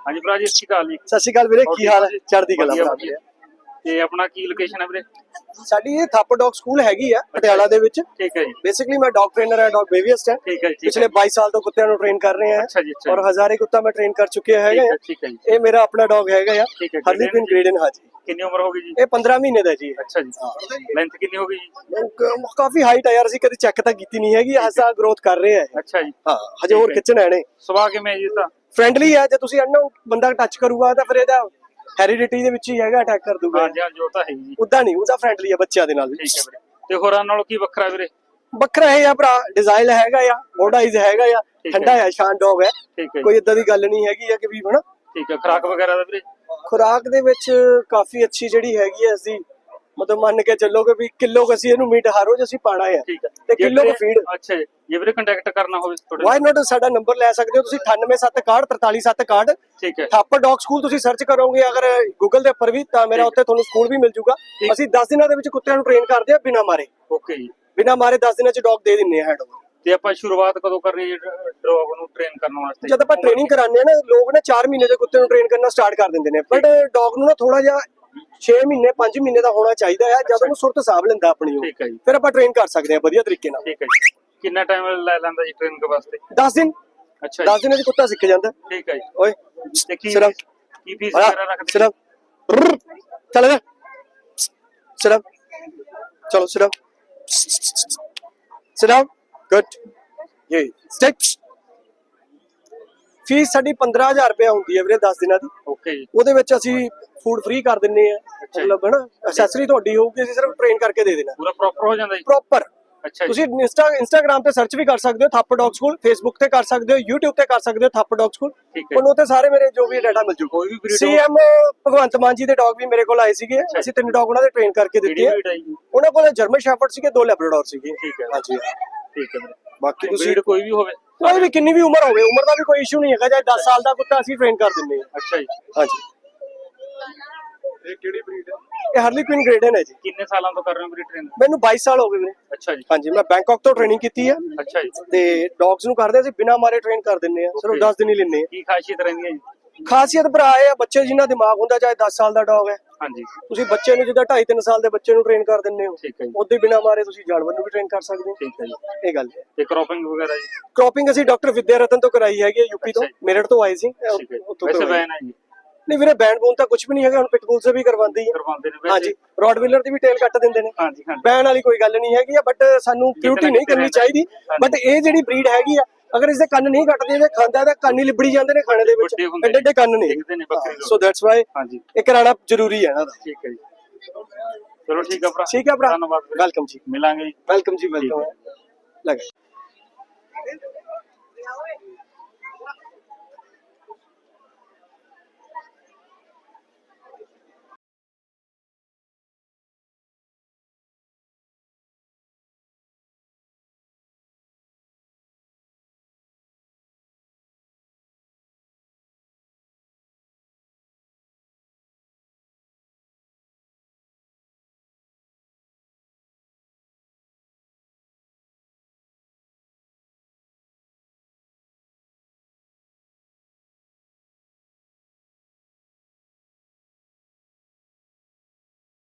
ਹਾਂਜੀ ਭਰਾ ਜੀ ਸਤਿ ਸ਼੍ਰੀ ਅਕਾਲ ਜੀ ਸਤਿ ਸ਼੍ਰੀ ਅਕਾਲ ਵੀਰੇ ਕੀ ਹਾਲ ਹੈ ਚੜ੍ਹਦੀ ਕਲਾ ਵਧੀਆ, ਵਧੀਆ। ਤੇ ਆਪਣਾ ਕੀ ਲੋਕੇਸ਼ਨ ਹੈ ਵੀਰੇ? ਸਾਡੀ ਇਹ ਥੱਪ ਡੌਗ ਸਕੂਲ ਹੈਗੀ ਆ ਪਟਿਆਲਾ ਦੇ ਵਿੱਚ। ਠੀਕ ਹੈ ਜੀ। ਬੇਸਿਕਲੀ ਮੈਂ ਡੌਗ ਟ੍ਰੇਨਰ ਹਾਂ ਡੌਗ ਬੇਬੀਅਸਟ ਹੈ। ਠੀਕ ਹੈ ਜੀ ਪਿਛਲੇ 22 ਸਾਲ ਤੋਂ ਕੁੱਤਿਆਂ ਨੂੰ ਟ੍ਰੇਨ ਕਰ ਰਹੇ ਹਾਂ। ਅੱਛਾ ਜੀ ਅੱਛਾ ਔਰ ਜੀ। ਹਜ਼ਾਰੇ ਕੁੱਤਾ ਮੈਂ ਟ੍ਰੇਨ ਕਰ ਚੁੱਕਿਆ ਹੈਗਾ ਠੀਕ ਆ। ਹੈ ਠੀਕ ਹੈ ਜੀ। ਇਹ ਮੇਰਾ ਆਪਣਾ ਡੌਗ ਹੈਗਾ ਆ। ਹੈ, ਹਰਲੀ ਪਿਨ ਗ੍ਰੇਡਨ ਹਾਜੀ। ਕਿੰਨੀ ਉਮਰ ਹੋ ਗਈ ਜੀ? ਇਹ 15 ਮਹੀਨੇ ਦਾ ਜੀ ਅੱਛਾ ਜੀ। ਲੈਂਥ ਕਿੰਨੀ ਹੋ ਗਈ ਜੀ? ਕਾਫੀ ਹਾਈਟ ਆ ਯਾਰ ਅਸੀਂ ਕਦੇ ਚੈੱਕ ਤਾਂ ਕੀਤੀ ਨਹੀਂ ਹੈਗੀ। ਹਸਾ ਗਰੋਥ ਕਰ ਰਹੇ ਆ। ਅੱਛਾ ਜੀ। ਹਾਂ ਹਜੇ ਹੋਰ ਹੈ। ਖਿੱਚਣ ਆਣੇ ਸੁਭਾਅ ਕਿਵੇਂ ਹੈ ਜੀ ਤਾਂ ਫ੍ਰੈਂਡਲੀ ਹੈ ਜੇ ਤੁਸੀਂ ਅਨਨੋਨ ਬੰਦਾ ਟੱਚ ਕਰੂਗਾ ਤਾਂ ਫਿਰ ਇਹਦਾ ਹੈਰੀਡਿਟੀ ਦੇ ਵਿੱਚ ਹੀ ਹੈਗਾ ਅਟੈਕ ਕਰ ਦੂਗਾ। ਹਾਂਜੀ ਹਾਂਜੀ ਉਹ ਤਾਂ ਹੈ ਜੀ। ਉਦਾਂ ਨਹੀਂ ਉਹਦਾ ਫ੍ਰੈਂਡਲੀ ਹੈ ਬੱਚਿਆਂ ਦੇ ਨਾਲ। ਠੀਕ ਹੈ ਵੀਰੇ। ਤੇ ਹੋਰਾਂ ਨਾਲੋਂ ਕੀ ਵੱਖਰਾ ਵੀਰੇ? ਵੱਖਰਾ ਹੈ ਆ ਭਰਾ ਡਿਜ਼ਾਈਨ ਹੈਗਾ ਆ ਮੋਡਾਈਜ਼ ਹੈਗਾ ਆ। ਠੰਡਾ ਹੈ ਸ਼ਾਨ ਡੌਗ ਹੈ। ਕੋਈ ਇਦਾਂ ਦੀ ਗੱਲ ਨਹੀਂ ਹੈਗੀ ਆ ਕਿ ਵੀ ਹਨਾ ਠੀਕ ਹੈ ਖਰਾਕ ਵਗੈਰਾ ਦਾ ਵੀਰੇ? ਖੁਰਾਕ ਦੇ ਵਿੱਚ ਕਾਫੀ ਅੱਛੀ ਜਿਹੜੀ ਹੈਗੀ ਹੈ ਅਸੀਂ ਮਤਲਬ ਮੰਨ ਕੇ ਚੱਲੋਗੇ ਵੀ ਕਿਲੋ ਕੁ ਅਸੀਂ ਇਹਨੂੰ ਮੀਟ ਹਰ ਰੋਜ਼ ਅਸੀਂ ਪਾਣਾ ਹੈ ਠੀਕ ਹੈ ਤੇ ਕਿਲੋ ਕੁ ਫੀਡ ਅੱਛਾ ਜੀ। ਵੀਰੇ ਕੰਟੈਕਟ ਕਰਨਾ ਹੋਵੇ ਤੁਹਾਡੇ ਵਾਈ ਨਾਟ ਸਾਡਾ ਨੰਬਰ ਲੈ ਸਕਦੇ ਹੋ ਤੁਸੀਂ? 9876 ਠੀਕ ਹੈ। ਥਾਪਰ ਡੌਗ ਸਕੂਲ ਤੁਸੀਂ ਸਰਚ ਕਰੋਗੇ ਅਗਰ ਗੂਗਲ ਦੇ ਉੱਪਰ ਵੀ ਤਾਂ ਮੇਰਾ ਉੱਤੇ ਤੁਹਾਨੂੰ ਸਕੂਲ ਵੀ ਮਿਲ ਜੂਗਾ। ਅਸੀਂ 10 ਦਿਨਾਂ ਦੇ ਵਿੱਚ ਕੁੱਤਿਆਂ ਨੂੰ ਟ੍ਰੇਨ ਕਰਦੇ ਆ ਬਿਨਾ ਮਾਰੇ। ਓਕੇ ਜੀ। ਬਿਨਾ ਮਾਰੇ 10 ਦਿਨਾਂ ਚ ਡੌਗ ਦੇ ਦਿੰਨੇ ਆ ਹੈਂਡ ਤੇ ਆਪਾਂ ਸ਼ੁਰੂਆਤ ਕਦੋਂ ਕਰਨੀ ਹੈ ਡੌਗ ਨੂੰ ਟ੍ਰੇਨ ਕਰਨ ਵਾਸਤੇ? ਜਦ ਆਪਾਂ ਟ੍ਰੇਨਿੰਗ ਕਰਾਉਂਦੇ ਆ ਨਾ ਲੋਕ ਨਾ 4 ਮਹੀਨੇ ਦੇ ਕੁੱਤੇ ਨੂੰ ਟ੍ਰੇਨ ਕਰਨਾ ਸਟਾਰਟ ਕਰ ਦਿੰਦੇ ਨੇ। ਬਟ ਡੌਗ ਨੂੰ ਨਾ ਥੋੜਾ ਜਿਹਾ 6 ਮਹੀਨੇ 5 ਮਹੀਨੇ ਦਾ ਹੋਣਾ ਚਾਹੀਦਾ ਹੈ। ਜਦ ਉਹਨੂੰ ਸੁਰਤ ਸਾਂਭ ਲੈਂਦਾ ਆਪਣੀ ਉਹ ਠੀਕ ਹੈ ਜੀ। ਫਿਰ ਆਪਾਂ ਟ੍ਰੇਨ ਕਰ ਸਕਦੇ ਹਾਂ ਵਧੀਆ ਤਰੀਕੇ ਨਾਲ। ਠੀਕ ਹੈ ਜੀ। ਕਿੰਨਾ ਟਾਈਮ ਲੈ ਲੈਂਦਾ ਜੀ ਟ੍ਰੇਨਿੰਗ ਵਾਸਤੇ? 10 ਦਿਨ। ਅੱਛਾ 10 ਦਿਨਾਂ ਚ ਕੁੱਤਾ ਸਿੱਖ ਜਾਂਦਾ। ਠੀਕ ਹੈ ਜੀ। ਓਏ ਕੀ ਸਿਰਫ। ਕੀ ਫੀਸ ਵਗੈਰਾ ਰੱਖਦੇ? ਸਿਰਫ। ਚਲ ਜਾ। ਸਿਰਫ। ਚਲੋ ਸਿਰਫ। ਸਿਰਫ। ਗੁੱਡ। ਇਹ ਸਟੈਪਸ ਫੀਸ ਸਾਡੀ 15000 ਰੁਪਏ ਹੁੰਦੀ ਹੈ ਵੀਰੇ 10 ਦਿਨਾਂ ਦੀ। ਓਕੇ ਜੀ। ਉਹਦੇ ਵਿੱਚ ਅਸੀਂ ਫੂਡ ਫ੍ਰੀ ਕਰ ਦਿੰਨੇ ਆ ਜੀ। ਮਤਲਬ ਹੈ ਨਾ ਐਕਸੈਸਰੀ ਤੁਹਾਡੀ ਹੋਊਗੀ ਅਸੀਂ ਸਿਰਫ ਟ੍ਰੇਨ ਕਰਕੇ ਦੇ ਦੇਣਾ। ਪੂਰਾ ਪ੍ਰੋਪਰ ਹੋ ਜਾਂਦਾ ਜੀ? ਪ੍ਰੋਪਰ ਅੱਛਾ ਜੀ। ਤੁਸੀਂ ਇੰਸਟਾ ਇੰਸਟਾਗ੍ਰam ਤੇ ਸਰਚ ਵੀ ਕਰ ਸਕਦੇ ਹੋ ਥੱਪ ਡੌਗ ਸਕੂਲ ਫੇਸਬੁੱਕ ਤੇ ਕਰ ਸਕਦੇ ਹੋ YouTube ਤੇ ਕਰ ਸਕਦੇ ਹੋ ਥੱਪ ਡੌਗ ਸਕੂਲ ਠੀਕ ਹੈ ਤੁਹਾਨੂੰ ਸਾਰੇ ਮੇਰੇ ਜੋ ਵੀ ਡਾਟਾ ਮਿਲ ਜੂ। ਕੋਈ ਵੀ breed ਸੀਐਮ ਭਗਵੰਤ ਮਾਨ ਜੀ ਦੇ ਡੌਗ ਵੀ ਮੇਰੇ ਕੋਲ ਆਏ ਸੀਗੇ। ਅਸੀਂ ਤਿੰਨ ਡੌਗ ਉਹਨਾਂ ਦੇ ਟ੍ਰੇਨ ਕਰਕੇ ਦਿੱਤੇ ਕਿਹੜੀ ਆ ਜੀ। ਉਹਨਾਂ ਕੋਲ ਜਰਮਨ ਸ਼ੈਫਰਡ ਸੀਗੇ ਦੋ ਲੈਬਰਾਡੋਰ ਸੀਗੇ। ਠੀਕ ਹੈ। ਹਾਂਜੀ। ਠੀਕ ਹੈ ਵੀਰੇ। ਬਾਕੀ ਤੁਸੀਂ ਬਰੀਡ ਕੋਈ ਵੀ ਹੋਵੇ ਕੋਈ ਵੀ ਕਿੰਨੀ ਵੀ ਉਮਰ ਹੋਵੇ ਉਮਰ ਦਾ ਵੀ ਕੋਈ ਇਸ਼ੂ ਨਹੀਂ ਹੈਗਾ ਚਾਹੇ 10 ਸਾਲ ਦਾ ਕੁੱਤਾ ਅਸੀਂ ਟ੍ਰੇਨ ਕਰ ਦਿੰਦੇ ਹਾਂ। ਅੱਛਾ ਜੀ। ਹਾਂਜੀ। ਇਹ ਕਿਹੜੀ ਬਰੀਡ ਹੈ? ਇਹ ਹਰਲੀ ਕੁਇਨ ਗ੍ਰੇਡਨ ਹੈ ਜੀ। ਕਿੰਨੇ ਸਾਲਾਂ ਤੋਂ ਕਰ ਰਹੇ ਹੋ ਵੀਰੇ ਟ੍ਰੇਨ ਮੈਨੂੰ 22 ਸਾਲ ਹੋ ਗਏ ਵੀਰੇ। ਅੱਛਾ ਜੀ। ਹਾਂਜੀ ਮੈਂ ਬੈਂਕਾਕ ਤੋਂ ਟ੍ਰੇਨਿੰਗ ਕੀਤੀ ਹੈ ਅੱਛਾ ਜੀ। ਤੇ ਡੌਗਸ ਨੂੰ ਕਰਦੇ ਅਸੀਂ ਬਿਨਾ ਮਾਰੇ ਟ੍ਰੇਨ ਕਰ ਦਿੰਦੇ ਆ। ਸਿਰਫ Okay. 10 ਦਿਨ ਹੀ ਲੈਂਦੇ ਕੀ ਖਾਸੀਅਤ ਰਹਿੰਦੀ ਹੈ ਜੀ? ਆ ਖਾਸੀਅਤ ਭਰਾ ਇਹ ਆ ਬੱਚੇ ਜਿਨ੍ਹਾਂ ਦਿਮਾਗ ਹੁੰਦਾ ਚਾਹੇ 10 ਸਾਲ ਦਾ ਡੌਗ ਹੈ। ਹਾਂਜੀ। ਤੁਸੀਂ ਬੱਚੇ ਨੂੰ ਜਿੱਦਾਂ 2.5 3 ਸਾਲ ਦੇ ਬੱਚੇ ਨੂੰ ਟ੍ਰੇਨ ਕਰ ਦਿੰਦੇ ਹੋ ਠੀਕ ਹੈ ਜੀ। ਉਹਦੇ ਬਿਨਾ ਮਾਰੇ ਤੁਸੀਂ ਜਾਨਵਰ ਨੂੰ ਵੀ ਟ੍ਰੇਨ ਕਰ ਸਕਦੇ ਹੋ। ਠੀਕ ਹੈ ਜੀ। ਇਹ ਗੱਲ ਹੈ। ਤੇ ਕ੍ਰੋਪਿੰਗ ਵਗੈਰਾ ਜੀ? ਕ੍ਰੋਪਿੰਗ ਅਸੀਂ ਡਾਕਟਰ ਵਿਦਿਆ ਰਤਨ ਤੋਂ ਕਰਾਈ ਹੈਗੀ ਯੂਪੀ ਤੋਂ। ਮੇਰਠ ਤੋਂ ਆਏ ਸੀ। ਉੱਥੋਂ ਵੈਸੇ। ਬੈਨ ਹੈ ਜੀ। ਨਹੀਂ ਵੀਰੇ ਬੈਂਡ ਬੂਨ ਤਾਂ ਕੁਝ ਵੀ ਨਹੀਂ ਹੈਗਾ ਹੁਣ ਪਿਟਬੁਲ ਸੇ ਵੀ ਕਰਵਾਉਂਦੀ ਹੈ। ਕਰਵਾਉਂਦੇ ਨੇ ਹਾਂਜੀ ਰੋਡਵਿਲਰ ਦੀ ਵੀ ਟੇਲ ਕੱਟ ਦਿੰਦੇ ਨੇ। ਹਾਂਜੀ ਹਾਂਜੀ। ਬੈਨ ਵਾਲੀ ਕੋਈ ਗੱਲ ਨਹੀਂ ਹੈਗੀ ਆ ਬਟ ਸਾਨੂੰ ਕਿਊਟੀ ਨਹੀਂ ਕਰਨੀ ਚਾਹੀਦੀ। ਬਟ ਇਹ ਜਿਹੜੀ ਬਰੀਡ ਹੈਗੀ ਆ ਅਗਰ ਇਸਦੇ ਕੰਨ ਨਹੀਂ ਕੱਟਦੇ ਇਹਦੇ ਖਾਂਦਾ ਤਾਂ ਕੰਨ ਹੀ ਲਿਬੜੀ ਜਾਂਦੇ ਨੇ ਖਾਣੇ ਦੇ ਵਿੱਚ। ਵੱਡੇ ਹੁੰਦੇ ਐਡੇ ਐਡੇ ਕੰਨ ਨੇ। ਦਿਖਦੇ ਨੇ ਬੱਕਰੀ ਲੋਕ। ਸੋ ਦੈਟਸ ਵਾਈ ਹਾਂਜੀ। ਇਹ ਕਰਾਣਾ ਜ਼ਰੂਰੀ ਹੈ ਇਹਨਾਂ ਦਾ। ਠੀਕ ਹੈ ਜੀ। ਚਲੋ ਠੀਕ ਹੈ ਭਰਾ। ਠੀਕ ਹੈ ਭਰਾ। ਧੰਨਵਾਦ। ਵੀਰੇ। ਵੈਲਕਮ ਜੀ। ਮਿਲਾਂਗੇ ਜੀ। ਵੈਲਕਮ ਜੀ ਵੈਲਕਮ ਲਗਾ।